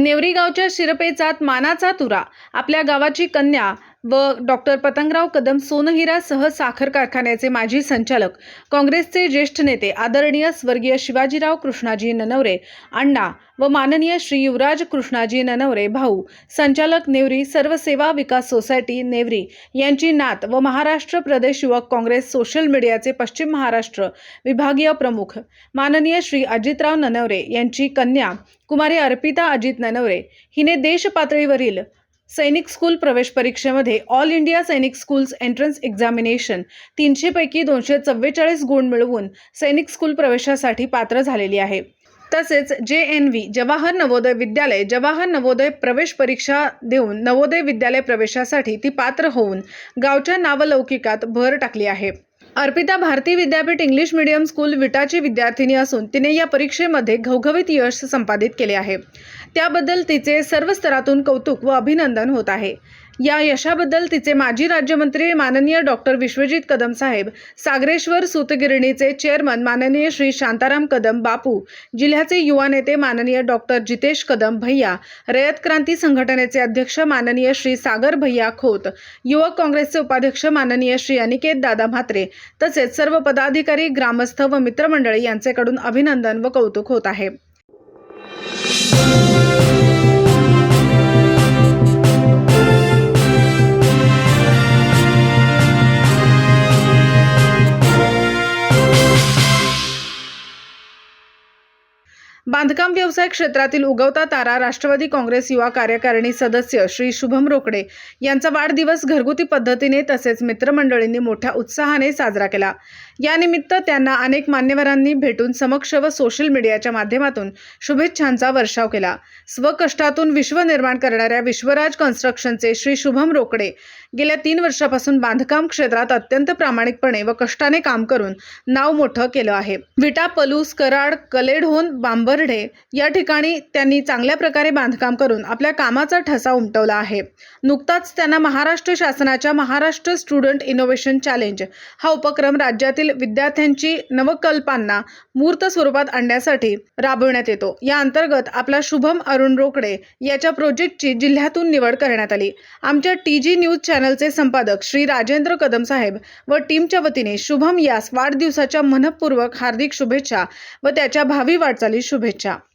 नेवरी गावच्या शिरपेचात मानाचा तुरा. आपल्या गावाची कन्या व डॉक्टर पतंगराव कदम सोनहिरासह साखर कारखान्याचे माजी संचालक काँग्रेसचे ज्येष्ठ नेते आदरणीय स्वर्गीय शिवाजीराव कृष्णाजी ननवरे अण्णा व माननीय श्री युवराज कृष्णाजी ननवरे भाऊ संचालक नेवरी सर्वसेवा विकास सोसायटी नेवरी यांची नात व महाराष्ट्र प्रदेश युवक काँग्रेस सोशल मीडियाचे पश्चिम महाराष्ट्र विभागीय प्रमुख माननीय श्री अजितराव ननवरे यांची कन्या कुमारी अर्पिता अजित ननवरे हिने देशपातळीवरील सैनिक स्कूल प्रवेश परीक्षेमध्ये ऑल इंडिया सैनिक स्कूल्स एंट्रन्स एक्झामिनेशन तीनशेपैकी दोनशे चव्वेचाळीस गुण मिळवून सैनिक स्कूल प्रवेशासाठी पात्र झालेली आहे. तसेच जे एन व्ही जवाहर नवोदय विद्यालय जवाहर नवोदय प्रवेश परीक्षा देऊन नवोदय विद्यालय प्रवेशासाठी ती पात्र होऊन गावच्या नावलौकिकात भर टाकली आहे. Arpita Bharati Vidyapeeth English medium school विटाची विद्यार्थिनी असून तिने या परीक्षेमध्ये घवघवीत यश संपादित केले आहे. त्याबद्दल तिचे सर्व स्तरातून कौतुक व अभिनंदन होत आहे. या यशाबद्दल तिचे माजी राज्यमंत्री माननीय डॉक्टर विश्वजित कदम साहेब सागरेश्वर सूतगिरणीचे चेअरमन माननीय श्री शांताराम कदम बापू जिल्ह्याचे युवा नेते माननीय डॉक्टर जितेश कदम भैया रयत क्रांती संघटनेचे अध्यक्ष माननीय श्री सागर भैया खोत युवक काँग्रेसचे उपाध्यक्ष माननीय श्री अनिकेत दादा म्हात्रे तसेच सर्व पदाधिकारी ग्रामस्थ व मित्रमंडळी यांचेकडून अभिनंदन व कौतुक होत आहे. बांधकाम व्यवसाय क्षेत्रातील उगवता तारा राष्ट्रवादी काँग्रेस युवा कार्यकारिणी सदस्य श्री शुभम रोकडे यांचा वाढदिवस घरगुती पद्धतीने तसेच मित्रमंडळींनी मोठ्या उत्साहाने साजरा केला. यानिमित्त त्यांना अनेक मान्यवरांनी भेटून समक्ष व सोशल मीडियाच्या माध्यमातून शुभेच्छांचा वर्षाव केला. स्वकष्टातून विश्व निर्माण करणाऱ्या विश्वराज कन्स्ट्रक्शनचे श्री शुभम रोकडे गेल्या तीन वर्षापासून बांधकाम क्षेत्रात अत्यंत प्रामाणिकपणे व कष्टाने काम करून नाव मोठं केलं आहे. विटा पलूस कराड कलेढोन बांबर्ढे या ठिकाणी त्यांनी चांगल्या प्रकारे बांधकाम करून आपल्या कामाचा ठसा उमटवला आहे. नुकताच त्यांना महाराष्ट्र शासनाच्या महाराष्ट्र स्टुडंट इनोव्हेशन चॅलेंज हा उपक्रम राज्यातील विद्यार्थ्यांची नवकल्पांना मूर्त स्वरूपात आणण्यासाठी राबविण्यात येतो. या अंतर्गत आपला शुभम अरुण रोकडे याच्या प्रोजेक्टची जिल्ह्यातून निवड करण्यात आली. आमच्या टी जी न्यूज चॅनलचे संपादक श्री राजेंद्र कदम साहेब व टीमच्या वतीने शुभम यास वाढदिवसाच्या मनपूर्वक हार्दिक शुभेच्छा व त्याच्या भावी वाटचाली शुभेच्छा Snapchat.